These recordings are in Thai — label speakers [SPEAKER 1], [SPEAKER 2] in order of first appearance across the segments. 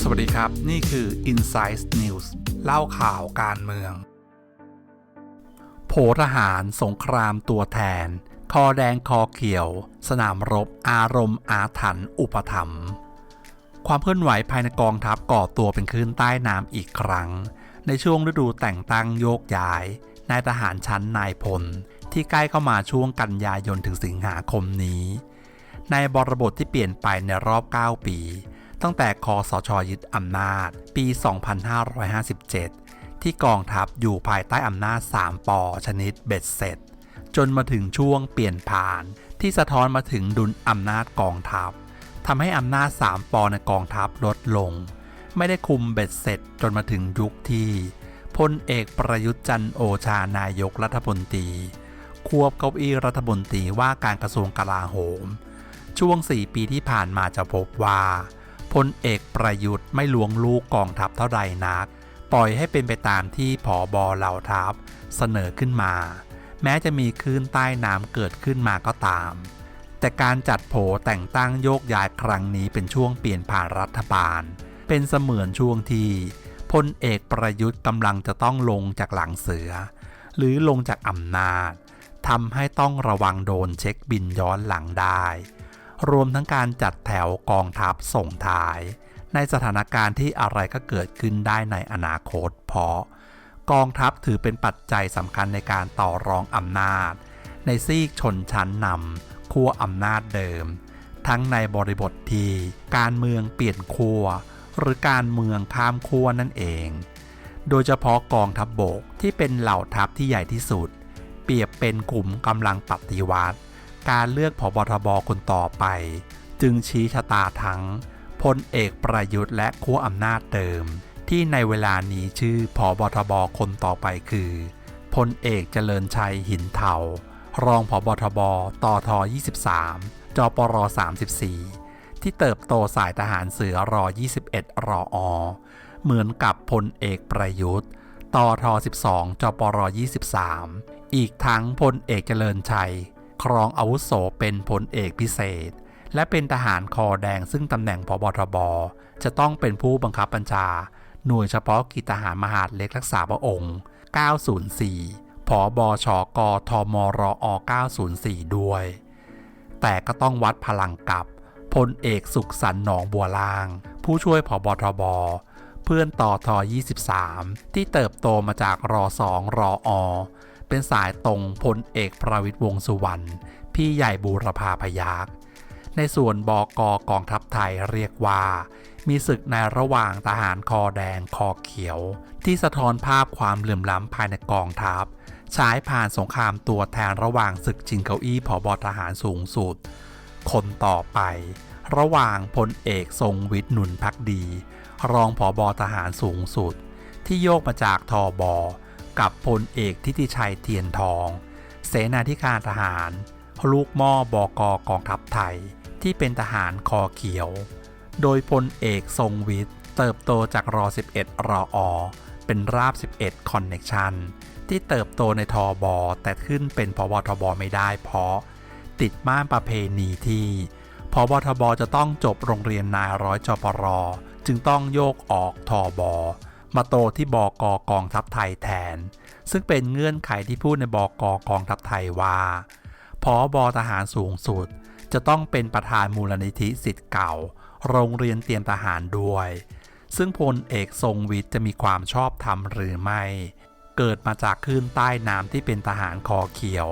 [SPEAKER 1] สวัสดีครับ นี่คือ Insight News เล่าข่าวการเมือง โผทหารสงครามตัวแทน คอแดงคอเขียว สนามรบอารมณ์อาถรรพ์อุปถัมภ์ความเคลื่อนไหวภายในกองทัพก่อตัวเป็นคลื่นใต้น้ำอีกครั้ง ในช่วงฤดูแต่งตั้งโยกย้ายนายทหารชั้นนายพล ที่ใกล้เข้ามาช่วงกันยายนถึงสิงหาคมนี้ ในบริบทที่เปลี่ยนไปในรอบ 9 ปี ตั้งแต่คอสชยึดอำนาจ ปี 2557 ที่กองทัพอยู่ภายใต้อำนาจ 3ปอชนิดเบ็ดเสร็จ จนมาถึงช่วงเปลี่ยนผ่านที่สะท้อนมาถึงดุลอำนาจกองทัพทำให้อำนาจ 3ปอในกองทัพลดลง ไม่ได้คุมเบ็ดเสร็จจนมาถึงยุคที่พลเอกประยุทธ์จันโอชานายกรัฐมนตรี ควบเก้าอี้รัฐมนตรีว่าการกระทรวงกลาโหม ช่วง 4 ปีที่ผ่านมาจะพบว่าพลเอกประยุทธ์ไม่ลวงลูกกองทัพเท่าใดนัก ปล่อยให้เป็นไปตามที่ผอบอเหล่าทัพเสนอขึ้นมา แม้จะมีคลื่นใต้น้ำเกิดขึ้นมาก็ตาม แต่การจัดโผแต่งตั้งโยกย้ายครั้งนี้เป็นช่วงเปลี่ยนผ่านรัฐบาล เป็นเสมือนช่วงที่พลเอกประยุทธ์กำลังจะต้องลงจากหลังเสือ หรือลงจากอำนาจ ทำให้ต้องระวังโดนเช็คบินย้อนหลังได้ รวมทั้งการจัดแถวกองทัพส่งท้าย ในสถานการณ์ที่อะไรก็เกิดขึ้นได้ในอนาคต เพราะ กองทัพถือเป็นปัจจัยสำคัญในการต่อรองอำนาจ ในซีกชนชั้นนำขั้วอำนาจเดิม ทั้งในบริบทที่การเมืองเปลี่ยนขั้วหรือการเมืองข้ามขั้วนั่นเอง โดยเฉพาะกองทัพบบกที่เป็นเหล่าทัพที่ใหญ่ที่สุด เปรียบเป็นกลุ่มกำลังปฏิวัติ การเลือกผบทบคนต่อไป จึงชี้ชะตาทั้งพลเอกประยุทธ์และขั้วอำนาจเดิม ที่ในเวลานี้ชื่อผบทบคนต่อไปคือพลเอกเจริญชัยหินเทารองผบทบตท23 จปร34 ที่เติบโตสายทหารเสือรอ21 รออ เหมือนกับพลเอกประยุทธ์ตท12 จปร23 อีกทั้งพลเอกเจริญชัย ครองอาวุโสเป็นพลเอกพิเศษ และเป็นทหารคอแดงซึ่งตำแหน่งพบทบ จะต้องเป็นผู้บังคับบัญชา หน่วยเฉพาะกิจทหารมหาดเล็กรักษาพระองค์ 904ผบชกทมรอ904 ด้วย แต่ก็ต้องวัดพลังกับพลเอกสุขสันหนองบัวล่าง ผู้ช่วยผบทบเพื่อนต่อทอ23 ที่เติบโตมาจากรอ2รออ เป็นสายตรงพลเอกประวิตยวงสุวรรณพี่ใหญ่บูรพาพยักในส่วนบอกกองทัพไทยเรียกว่า มีศึกในระหว่างทหารคอแดงคอเขียว ที่สะท้อนภาพความเหลื่อมล้ำภายในกองทัพฉายผ่านสงครามตัวแทนระหว่างศึกชิงเก้าอี้ผอบอทหารสูงสุด คนต่อไป ระหว่างพลเอกทรงวิทย์หนุนพักดี รองผอบอทหารสูงสุด ที่โยกมาจากทอบอ กับพลเอกทิติชัยเทียนทอง เสนาธิการทหาร ลูกหม้อบอกอกองทัพไทยที่เป็นทหารคอเขียว โดยพลเอกทรงวิทย์ เติบโตจากรอ 11 รออเป็นราบ 11 คอนเน็กชันที่เติบโตในทอบอแต่ขึ้นเป็นพบทบไม่ได้เพราะ ติดม่านประเพณีที่พบทบจะต้องจบโรงเรียนนายร้อยจปรจึงต้องโยกออกทอบอ มาโตที่บกกองทัพไทยแทน ซึ่งเป็นเงื่อนไขที่พูดในบกกองทัพไทยว่าพอบทหารสูงสุด จะต้องเป็นประธานมูลนิธิสิทธิ์เก่า โรงเรียนเตรียมทหารด้วย ซึ่งพลเอกทรงวิทย์จะมีความชอบธรรมหรือไม่ เกิดมาจากคลื่นใต้น้ำที่เป็นทหารคอเขียว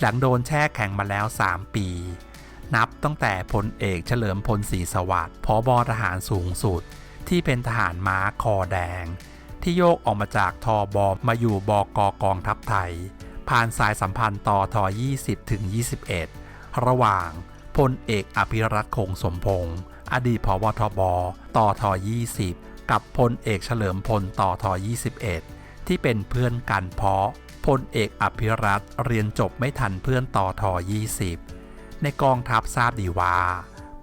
[SPEAKER 1] หลังโดนแช่แข็งมาแล้ว 3 ปี นับตั้งแต่พลเอกเฉลิมพลศรีสวัสดิ์พอบอทหารสูงสุด ที่เป็นทหารม้าคอแดง ที่โยกออกมาจากทอบอมาอยู่บอกกองทัพไทย ผ่านสายสัมพันธ์ต่อทอ20ถึง21 ระหว่างพลเอกอภิรัตคงสมพงศ์อดีตผบทบต่อทอ20 กับพลเอกเฉลิมพลต่อทอ21 ที่เป็นเพื่อนกันเพราะพลเอกอภิรัตเรียนจบไม่ทันเพื่อนต่อทอ20 ในกองทัพทราบดีว่า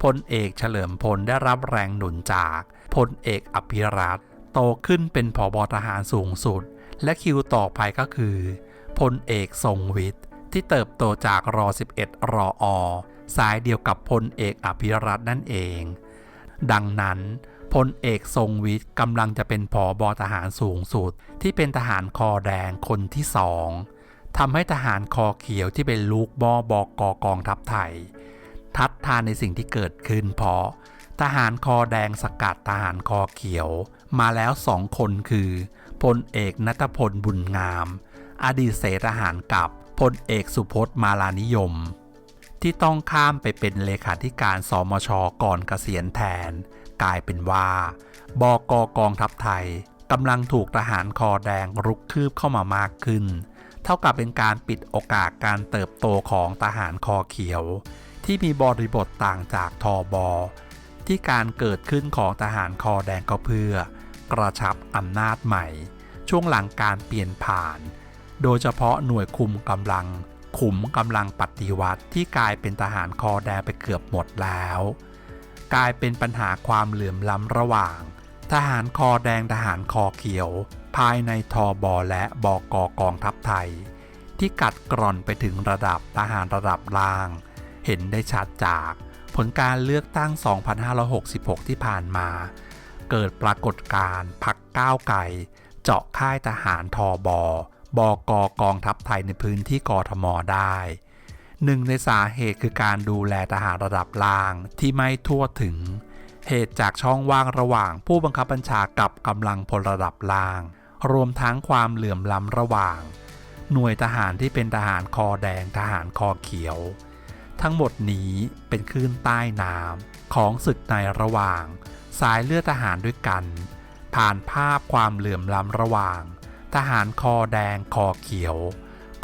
[SPEAKER 1] พลเอกเฉลิมพลได้รับแรงหนุนจาก พลเอกอภิรัตโตขึ้นเป็นผบทหารสูงสุด และคิวต่อไปก็คือพลเอกทรงวิทย์ ที่เติบโตจากรอ11รออสายเดียวกับพลเอกอภิรัตน์นั่นเอง ดังนั้นพลเอกทรงวิทย์กำลังจะเป็นผอบอทหารสูงสุด ที่เป็นทหารคอแดงคนที่สองทำให้ทหารคอเขียวที่เป็นลูกบอบอกกองทัพไทย ทัดทานในสิ่งที่เกิดขึ้นเพราะ ทหารคอแดงสกัดทหารคอเขียว มาแล้วสองคนคือพลเอกนัทพลบุญงาม อดีตเสทหารกับพลเอกสุพจน์มาลานิยม ที่ต้องข้ามไปเป็นเลขาธิการสมชก่อนเกษียณแทน กลายเป็นว่า บกกองทัพไทยกำลังถูกทหารคอแดงรุกคืบเข้ามามากขึ้น เท่ากับเป็นการปิดโอกาสการเติบโตของทหารคอเขียว ที่มีบริบทต่างจากทอบอ ที่การเกิดขึ้นของทหารคอแดงก็เพื่อ กระชับอำนาจใหม่ ช่วงหลังการเปลี่ยนผ่าน โดยเฉพาะหน่วยคุมกำลัง ขุมกำลังปฏิวัติที่กลายเป็นทหารคอแดงไปเกือบหมดแล้ว กลายเป็นปัญหาความเหลื่อมล้ำระหว่าง ทหารคอแดงทหารคอเขียว ภายในทอบอและบอกกองทัพไทย ที่กัดกร่อนไปถึงระดับทหารระดับล่าง เห็นได้ชัดจาก ผลการเลือกตั้ง 2566 ที่ผ่านมา เกิดปรากฏการณ์พักก้าวไก่ เจาะค่ายทหารทอบอบกกองทัพไทยในพื้นที่กทมได้หนึ่งในสาเหตุคือการดูแลทหารระดับล่างที่ไม่ทั่วถึง เหตุจากช่องว่างระหว่างผู้บังคับบัญชากับกำลังพลระดับล่าง รวมทั้งความเหลื่อมล้ำระหว่าง หน่วยทหารที่เป็นทหารคอแดงทหารคอเขียว ทั้งหมดนี้เป็นคลื่นใต้น้ำของศึกในระหว่าง สายเลือดทหารด้วยกัน ผ่านภาพความเหลื่อมล้ำระหว่าง ทหารคอแดงคอเขียว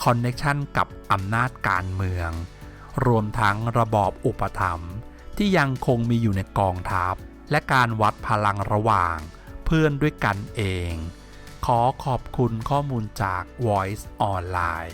[SPEAKER 1] คอนเน็ชันกับอำนาจการเมือง รวมทั้งระบอบอุปถัมภ์ที่ยังคงมีอยู่ในกองทัพ และการวัดพลังระหว่างเพื่อนด้วยกันเอง ขอขอบคุณข้อมูลจาก Voice Online